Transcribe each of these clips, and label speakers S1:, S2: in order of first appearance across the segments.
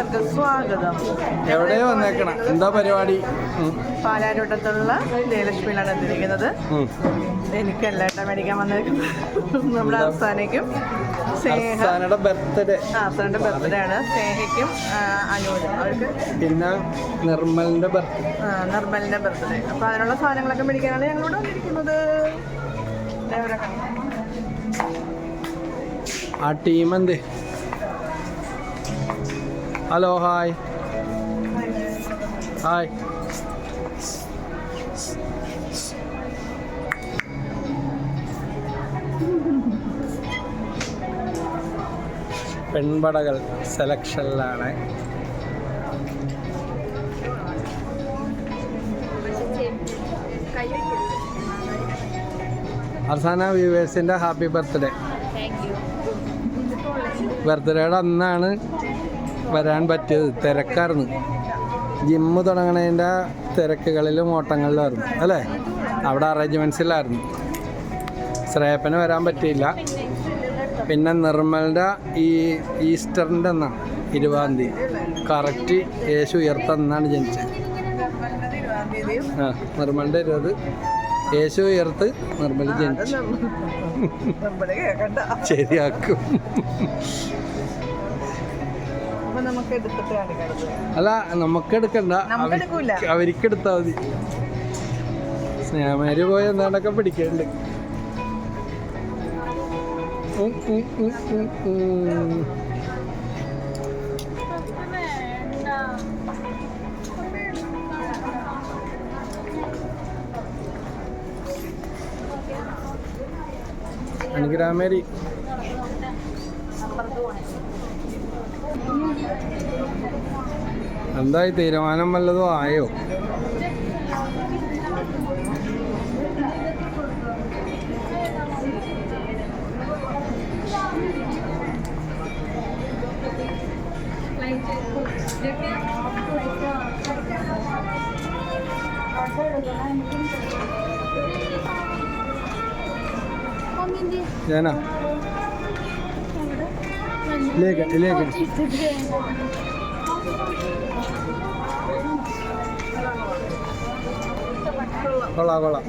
S1: എല്ലാവർക്കും സ്വാഗതം.
S2: എവിടെ വന്നേക്കണം. എന്താ പരിപാടി?
S1: പാലാരൂട്ടത്തുള്ള ജയലക്ഷ്മിയിലാണ് എത്തിയിരിക്കുന്നത്. എനിക്ക് എല്ലായിട്ടും മേടിക്കാൻ വന്നേക്കുന്നത്. നമ്മുടെ അവസാനയ്ക്കും
S2: സ്നേഹയുടെ ബർത്ത്ഡേ.
S1: അവസാനയുടെ ബർത്ത്ഡേ ആണ് സ്നേഹയ്ക്കും അനുവിനും അവർക്ക്
S2: പിന്നെ നിർമ്മലിന്റെ ബർത്ത്ഡേ.
S1: നിർമ്മലിന്റെ ബർത്ത്ഡേ. അപ്പോൾ അതിനുള്ള സാധനങ്ങളൊക്കെ മേടിക്കാനാണ് ഞങ്ങളിവിടെ വന്നിരിക്കുന്നത്.
S2: ആ ടീം എന്ത്? ഹലോ ഹായ് ഹായ് പെൺപടകൾ സെലക്ഷനിലാണ്. അവസാന വ്യൂവേഴ്സിന്റെ ഹാപ്പി ബർത്ത്ഡേ. ബർത്ത്ഡേയുടെ അന്നാണ് വരാൻ പറ്റിയത് തിരക്കായിരുന്നു. ജിമ്മ് തുടങ്ങണതിന്റെ തിരക്കുകളിലും ഓട്ടങ്ങളിലായിരുന്നു അല്ലേ? അവിടെ അറേഞ്ച്മെന്റ്സിലായിരുന്നു ശ്രേയപ്പന് വരാൻ പറ്റിയില്ല. പിന്നെ നിർമ്മലിന്റെ ഈ ഈസ്റ്ററിന്റെ എന്നാണ് ഇരുപതാം തീയതി. കറക്റ്റ് യേശു ഉയർത്തെന്നാണ് ജനിച്ചത്. ആ നിർമ്മലിന്റെ ഇരുപത്. യേശു ഉയർത്ത് നിർമ്മൽ ജനിച്ചു. ശരിയാക്കും. അല്ല നമുക്ക് എടുക്കണ്ട. അവർക്ക് എടുത്താൽ മതി. സ്നേഹമാര് പോയി എന്താണ്ടൊക്കെ പിടിക്കണ്ട്. അനുഗ്രാമേരി എന്തായി തീരുമാനം വല്ലതും ആയോ? ഞാനാ? ഇല്ലേക്ക് ഇലേക്ക് കൊള്ളാം. കൊള്ളാം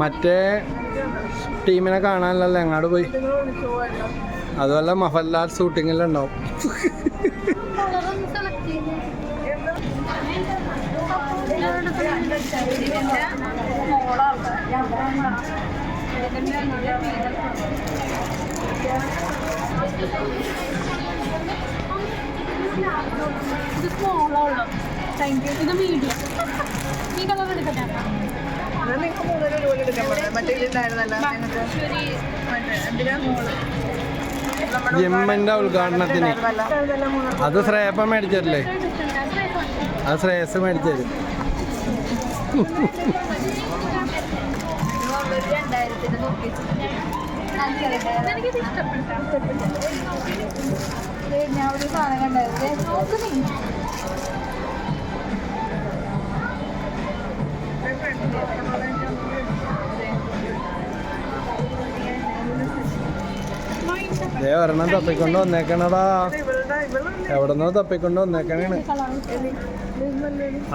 S2: മറ്റേ ടീമിനെ കാണാനല്ലല്ലോ എങ്ങാട് പോയി. അതുമല്ല മഫല്ലാർ ഷൂട്ടിങ്ങിലുണ്ടാവും.
S3: Thank മഫല്ലാൽ ഇത് യു ഇത് മീഡിയം ഈ കളർ എടുക്കട്ടെ
S2: ഉദ്ഘാടനത്തിന്. അത് ശ്രേയപ്പ മേടിച്ചല്ലേ അത് ശ്രേയസ് മേടിച്ചത്.
S3: എനിക്കിത് ഞാൻ ഒരു സാധനം കണ്ടായിരുന്നു.
S2: ദേ ഒരെണ്ണം തപ്പിക്കൊണ്ട് വന്നേക്കണടാ. എവിടെന്നോ തപ്പിക്കൊണ്ട് വന്നേക്കണേണ്.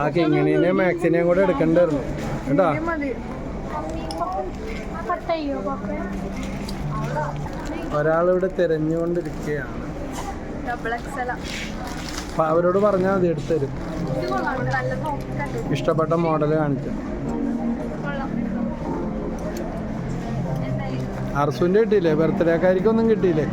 S2: ആ കിങ്ങിനെ മാക്സിനെയും കൂടെ എടുക്കണ്ടായിരുന്നു കേട്ടാ ഒരാളിവിടെ തിരഞ്ഞുകൊണ്ടിരിക്കുകയാണ്. അപ്പൊ അവരോട് പറഞ്ഞാൽ മതി എടുത്തരും. ഇഷ്ടപ്പെട്ട മോഡൽ
S3: എന്തായി
S2: അർസുവിന്റെ കിട്ടിയില്ലേ? ബർത്ത്ഡേക്കാരിക്കൊന്നും കിട്ടിയില്ലേ?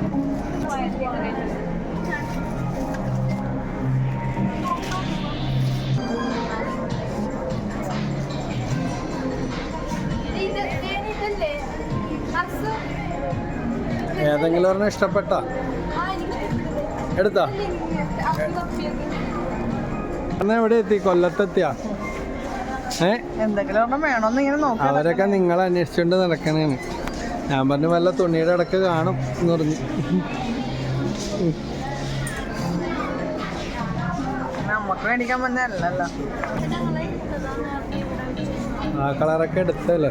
S2: ഏതെങ്കിലും ഒരെണ്ണം ഇഷ്ടപ്പെട്ട. എടുത്താ? അന്ന് എവിടെ എത്തി? കൊല്ലത്തെത്തിയാ? ഏ?
S1: എന്തെങ്കിലും ഒരെണ്ണം വേണമെന്ന് ഇങ്ങനെ നോക്കാം
S2: അവരൊക്കെ നിങ്ങളെ അന്വേഷിച്ചുകൊണ്ട് നടക്കണേന്ന് ഞാൻ പറഞ്ഞു വല്ല തുണിയുടെ ഇടയ്ക്ക് കാണും എന്ന് പറഞ്ഞു.
S1: നമുക്ക് മേടിക്കാൻ വന്നതല്ലല്ലോ
S2: ആ കളറൊക്കെ എടുത്തല്ലേ?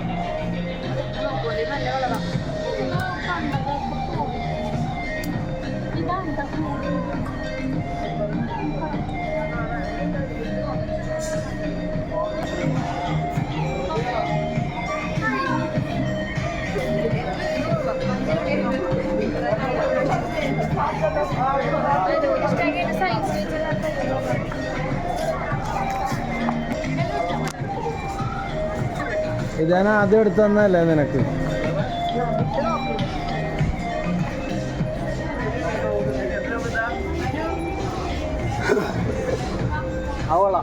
S2: ഇതാണ് ആദ്യം എടുത്തന്നല്ലേ നിനക്ക്? നിനക്ക് അവളാ